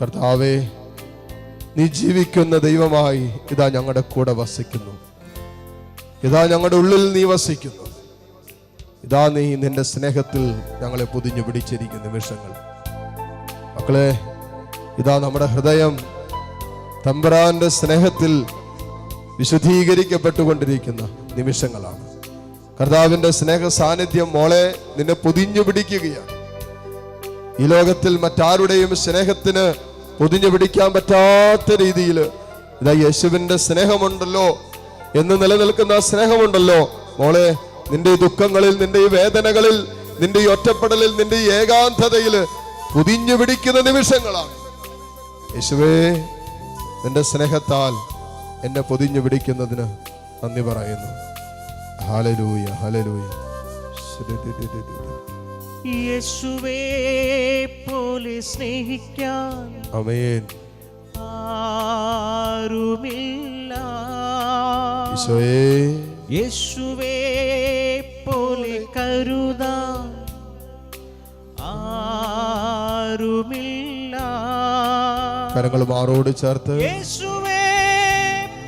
കർത്താവേ നീ ജീവിക്കുന്ന ദൈവമായി ഇതാ ഞങ്ങളുടെ കൂടെ വസിക്കുന്നു. ഇതാ ഞങ്ങളുടെ ഉള്ളിൽ നീ വസിക്കുന്നു. ഇതാ നീ നിന്റെ സ്നേഹത്തിൽ ഞങ്ങളെ പൊതിഞ്ഞു പിടിച്ചിരിക്കുന്ന നിമിഷങ്ങൾ. മക്കളെ ഇതാ നമ്മുടെ ഹൃദയം തമ്പുരാന്റെ സ്നേഹത്തിൽ വിശുദ്ധീകരിക്കപ്പെട്ടുകൊണ്ടിരിക്കുന്ന നിമിഷങ്ങളാണ്. കർത്താവിന്റെ സ്നേഹ സാന്നിധ്യം മോളെ നിന്നെ പൊതിഞ്ഞു പിടിക്കുകയാണ്. ഈ ലോകത്തിൽ മറ്റാരുടെയും സ്നേഹത്തിന് പൊതിഞ്ഞു പിടിക്കാൻ പറ്റാത്ത രീതിയിൽ ഇതാ യേശുവിന്റെ സ്നേഹമുണ്ടല്ലോ എന്ന് നിലനിൽക്കുന്ന സ്നേഹമുണ്ടല്ലോ. മോളെ നിന്റെ ഈ ദുഃഖങ്ങളിൽ നിന്റെ ഈ വേദനകളിൽ നിന്റെ ഈ ഒറ്റപ്പെടലിൽ നിന്റെ ഈ ഏകാന്തതയിൽ പൊതിഞ്ഞു പിടിക്കുന്ന നിമിഷങ്ങളാണ്. യേശുവേ നിന്റെ സ്നേഹത്താൽ എന്നെ പൊതിഞ്ഞു പിടിക്കുന്നതിന് നന്ദി പറയുന്നു. ഹലലൂയ ഹലലൂയ യേശുവേ പോലെ സ്നേഹിക്കാൻ അമേൻ ആരുമില്ല. ഈശോയേ. യേശുവേ പോലെ കരുതാൻ ആരുമില്ല. കരങ്ങൾ മാറോട് ചേർത്ത്. യേശുവേ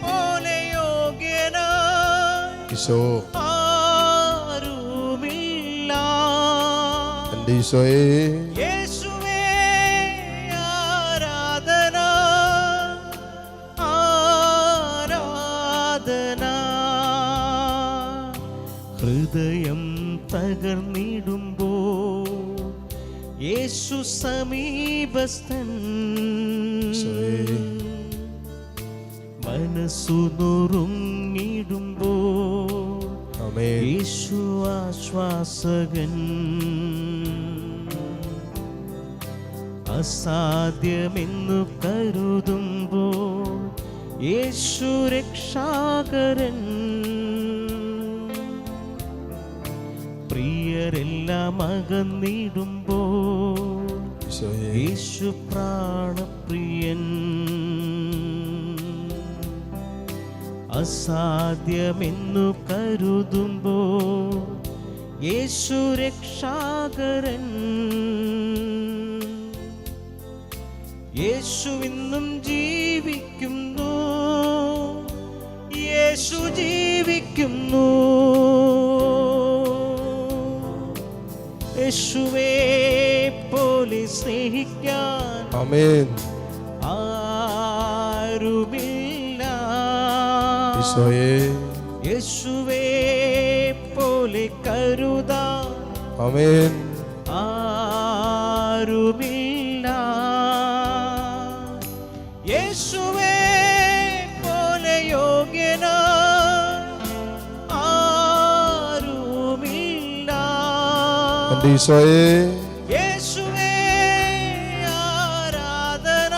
പോലെ യോഗ്യനാ. ഈശോ. എന്റെ ഈശോയേ യേശുവേ ആരാധന ആരാധന ഹൃദയം തകർന്നിടുമ്പോ യേശു സമീപസ്ഥൻ. ഈശോയേ. മനസ്സു നുറുങ്ങിടുമ്പോ അമേൻ യേശു ആശ്വാസകൻ. അസാധ്യമെന്നു കരുതുമ്പോൾ യേശു രക്ഷാകരൻ. പ്രിയരെല്ലാം അകന്നിടുമ്പോൾ യേശു പ്രാണപ്രിയൻ. അസാധ്യമെന്നു കരുതുമ്പോൾ യേശു രക്ഷാകരൻ. യേശു ഇന്നും ജീവിക്കുന്നു. യേശു ജീവിക്കുന്നു. യേശുവേ പോലെ സ്നേഹിക്കാൻ അമേൻ ആരുമില്ല. ഈശോയേ. യേശുവേ പോലെ കരുതാ അമേൻ യേശുവേ പോലെ യോഗ്യന ആരുമില്ല എന്റെ ഈശോയേ യേശുവേ ആരാധന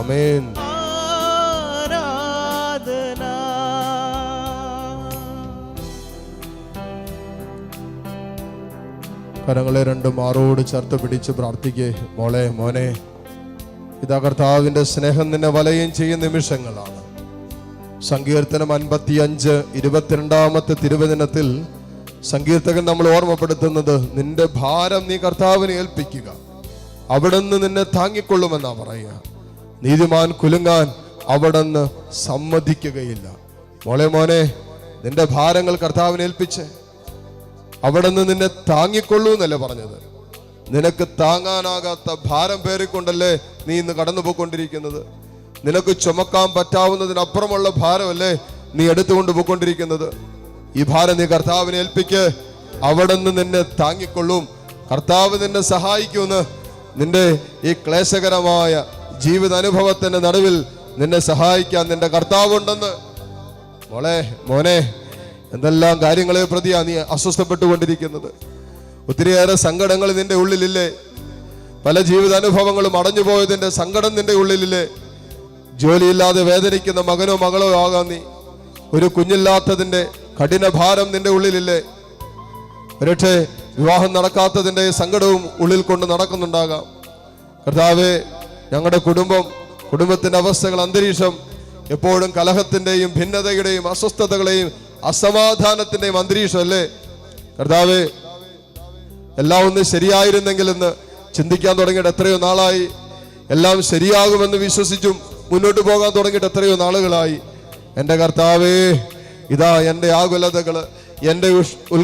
അമേൻ ആരാധന കരങ്ങളെ രണ്ടും മാറോട് ചേർത്ത് പിടിച്ച് പ്രാർത്ഥിക്കേ. മോളെ മോനെ. ഇതാ കർത്താവിന്റെ സ്നേഹം നിന്നെ വലയം ചെയ്യുന്ന നിമിഷങ്ങളാണ്. സങ്കീർത്തനം അൻപത്തി അഞ്ച് ഇരുപത്തിരണ്ടാമത്തെ തിരുവചനത്തിൽ സങ്കീർത്തകൻ നമ്മൾ ഓർമ്മപ്പെടുത്തുന്നത് നിന്റെ ഭാരം നീ കർത്താവിനെ ഏൽപ്പിക്കുക. അവിടുന്ന് നിന്നെ താങ്ങിക്കൊള്ളുമെന്നാ പറയുക. നീതിമാൻ കുലുങ്ങാൻ അവിടുന്ന് സമ്മതിക്കുകയില്ല. മോളെ മോനെ നിന്റെ ഭാരങ്ങൾ കർത്താവിനെ ഏൽപ്പിച്ചേ അവിടെ നിന്ന് നിന്നെ താങ്ങിക്കൊള്ളൂ എന്നല്ലേ പറഞ്ഞത്? നിനക്ക് താങ്ങാനാകാത്ത ഭാരം പേറിക്കൊണ്ടല്ലേ നീ ഇന്ന് കടന്നു പോയിക്കൊണ്ടിരിക്കുന്നത് നിനക്ക് ചുമക്കാൻ പറ്റാവുന്നതിനപ്പുറമുള്ള ഭാരമല്ലേ നീ എടുത്തുകൊണ്ട് പോയിക്കൊണ്ടിരിക്കുന്നത്. ഈ ഭാരം നീ കർത്താവിനെ ഏൽപ്പിക്ക്. അവിടെ നിന്ന് നിന്നെ താങ്ങിക്കൊള്ളും. കർത്താവ് നിന്നെ സഹായിക്കുമെന്ന് നിന്റെ ഈ ക്ലേശകരമായ ജീവിത അനുഭവത്തിന്റെ നടുവിൽ നിന്നെ സഹായിക്കാൻ നിന്റെ കർത്താവുണ്ടെന്ന്. മോളെ മോനെ എന്തെല്ലാം കാര്യങ്ങളെ പ്രതിയാ നീ അസ്വസ്ഥപ്പെട്ടുകൊണ്ടിരിക്കുന്നത്. ഒത്തിരിയേറെ സങ്കടങ്ങൾ നിന്റെ ഉള്ളിലില്ലേ? പല ജീവിതാനുഭവങ്ങളും അടഞ്ഞു പോയതിന്റെ സങ്കടം നിന്റെ ഉള്ളിലില്ലേ? ജോലിയില്ലാതെ വേദനിക്കുന്ന മകനോ മകളോ ആകാം നീ ഒരു കുഞ്ഞില്ലാത്തതിന്റെ കഠിന ഭാരം നിന്റെ ഉള്ളിലില്ലേ? ഒരുപക്ഷെ വിവാഹം നടക്കാത്തതിന്റെ സങ്കടവും ഉള്ളിൽ കൊണ്ട് നടക്കുന്നുണ്ടാകാം. കർത്താവെ ഞങ്ങളുടെ കുടുംബം കുടുംബത്തിന്റെ അവസ്ഥകൾ അന്തരീക്ഷം എപ്പോഴും കലഹത്തിന്റെയും ഭിന്നതയുടെയും അസ്വസ്ഥതകളെയും അസമാധാനത്തിന്റെയും അന്തരീക്ഷം അല്ലേ? കർത്താവെ എല്ലാം ഒന്ന് ശരിയായിരുന്നെങ്കിൽ എന്ന് ചിന്തിക്കാൻ തുടങ്ങിയിട്ട് എത്രയോ നാളായി. എല്ലാം ശരിയാകുമെന്ന് വിശ്വസിച്ചും മുന്നോട്ട് പോകാൻ തുടങ്ങിയിട്ട് എത്രയോ നാളുകളായി. എന്റെ കർത്താവേ ഇതാ എന്റെ ആകുലതകൾ എന്റെ ഉഷ്-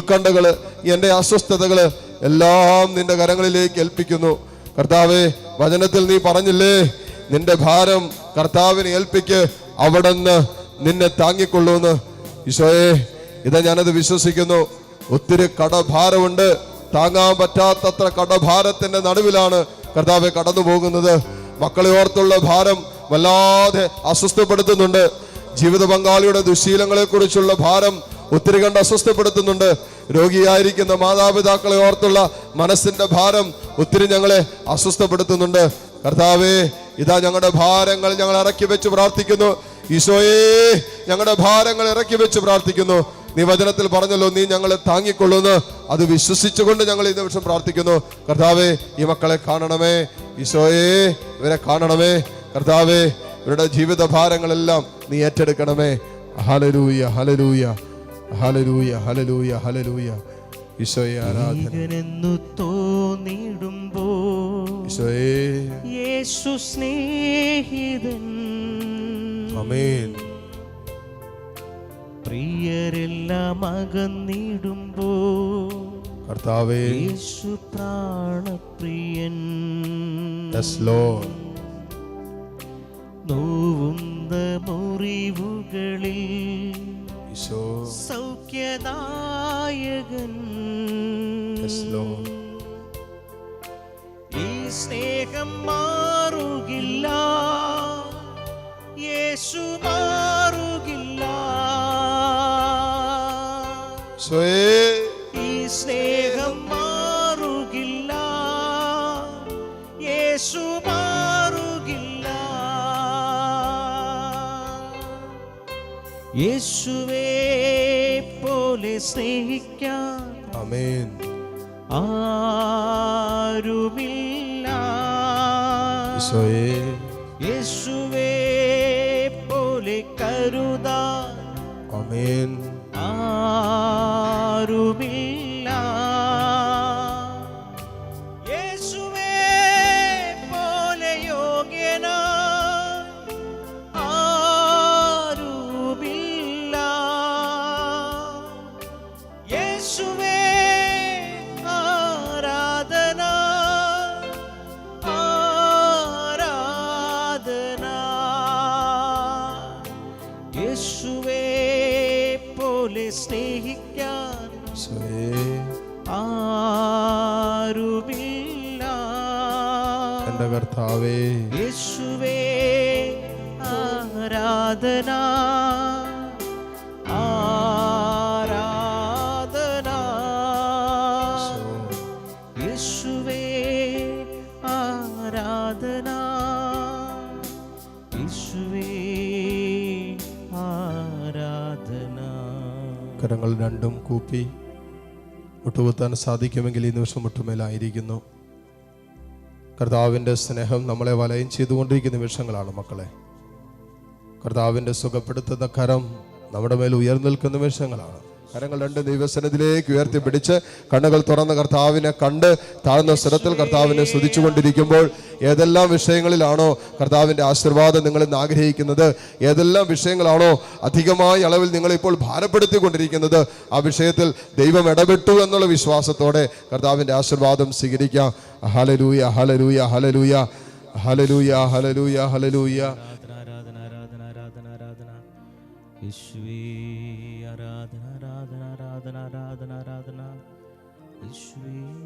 എന്റെ അസ്വസ്ഥതകൾ എല്ലാം നിന്റെ കരങ്ങളിലേക്ക് ഏൽപ്പിക്കുന്നു. കർത്താവേ വചനത്തിൽ നീ പറഞ്ഞില്ലേ നിന്റെ ഭാരം കർത്താവിനെ ഏൽപ്പിക്ക് അവിടുന്ന് നിന്നെ താങ്ങിക്കൊള്ളൂന്ന്. ഈശോയെ ഇതാ ഞാനത് വിശ്വസിക്കുന്നു. ഒത്തിരി കടഭാരമുണ്ട്. താങ്ങാൻ പറ്റാത്തത്ര കടഭാരത്തിന്റെ നടുവിലാണ് കർത്താവെ കടന്നു പോകുന്നത് മക്കളെ ഓർത്തുള്ള ഭാരം വല്ലാതെ അസ്വസ്ഥപ്പെടുത്തുന്നുണ്ട്. ജീവിത പങ്കാളിയുടെ ദുശീലങ്ങളെ കുറിച്ചുള്ള ഭാരം ഒത്തിരി കണ്ട് അസ്വസ്ഥപ്പെടുത്തുന്നുണ്ട്. രോഗിയായിരിക്കുന്ന മാതാപിതാക്കളെ ഓർത്തുള്ള മനസ്സിന്റെ ഭാരം ഒത്തിരി ഞങ്ങളെ അസ്വസ്ഥപ്പെടുത്തുന്നുണ്ട്. കർത്താവേ ഇതാ ഞങ്ങളുടെ ഭാരങ്ങൾ ഞങ്ങൾ ഇറക്കി വെച്ച് പ്രാർത്ഥിക്കുന്നു. ഈശോയേ ഞങ്ങളുടെ ഭാരങ്ങൾ ഇറക്കി വെച്ച് പ്രാർത്ഥിക്കുന്നു. നീ വചനത്തിൽ പറഞ്ഞല്ലോ നീ ഞങ്ങളെ താങ്ങിക്കൊള്ളുന്നു. അത് വിശ്വസിച്ചുകൊണ്ട് ഞങ്ങൾ ഈ നിമിഷം പ്രാർത്ഥിക്കുന്നു. കർത്താവേ ഈ മക്കളെ കാണണമേ. ഈശോയെ ഇവരെ കാണണമേ. കർത്താവേ ഇവരുടെ ജീവിത ഭാരങ്ങളെല്ലാം നീ ഏറ്റെടുക്കണമേ. Hallelujah hallelujah hallelujah hallelujah hallelujah ഈശോയെ ആരാധന. തോന്നിടുമ്പോ ഈശോയെ. യേശു സ്നേഹിതൻ. അമേൻ അകന്നിടുമ്പോ കർത്താവേ യേശു പ്രാണപ്രിയൻ. നോവുന്ന മുറിവുകളിൽ സൗഖ്യദായകൻ. ഈ സ്നേഹം മാറുകില്ല. യേശു മാറുകില്ല ഈ സ്നേഹം മാറുകില്ല. യേശു മാറുകില്ല. യേശുവേ പോലെ സ്നേഹിക്കാൻ അമേൻ ആരുമില്ല. യേശുവേ പോലെ കരുതാൻ അമേൻ ആരുമില്ല യേശുവേ പോലെ യോഗ്യന ആരുമില്ല യേശുവേ ആരാധന ആരാധന യേശുവേ പോലെ സ്നേഹിക്കാൻ ആരുമില്ല. എന്റെ കർത്താവേ. യേശുവേ ആരാധന കരങ്ങൾ രണ്ടും കൂപ്പി മുട്ടുകുത്താൻ സാധിക്കുമെങ്കിൽ ഈ നിമിഷം മുട്ടുമേലായിരിക്കുന്നു കർത്താവിന്റെ സ്നേഹം നമ്മളെ വലയം ചെയ്തുകൊണ്ടിരിക്കുന്ന നിമിഷങ്ങളാണ് മക്കളെ. കർത്താവിന്റെ സുഖപ്പെടുത്തുന്ന കരം നമ്മുടെ മേൽ ഉയർന്നു നിൽക്കുന്ന നിമിഷങ്ങളാണ്. കരങ്ങൾ രണ്ട് ദൈവസനത്തിലേക്ക് ഉയർത്തി പിടിച്ച് കണ്ണുകൾ തുറന്ന കർത്താവിനെ കണ്ട് താഴ്ന്ന സ്വരത്തിൽ കർത്താവിനെ സ്തുതിച്ചുകൊണ്ടിരിക്കുമ്പോൾ ഏതെല്ലാം വിഷയങ്ങളിലാണോ കർത്താവിന്റെ ആശീർവാദം നിങ്ങൾ ഇന്ന് ആഗ്രഹിക്കുന്നത്? ഏതെല്ലാം വിഷയങ്ങളാണോ അധികമായ അളവിൽ നിങ്ങളിപ്പോൾ ഭാരപ്പെടുത്തിക്കൊണ്ടിരിക്കുന്നത്? ആ വിഷയത്തിൽ ദൈവം ഇടപെട്ടു എന്നുള്ള വിശ്വാസത്തോടെ കർത്താവിന്റെ ആശീർവാദം സ്വീകരിക്കാം. ഹലലൂയ ഹലലൂയ ഹലലൂയ ഹലലൂയ ഹലലൂയ ഹലലൂയ ആരാധന ആരാധന ആരാധന ആരാധന Sweet.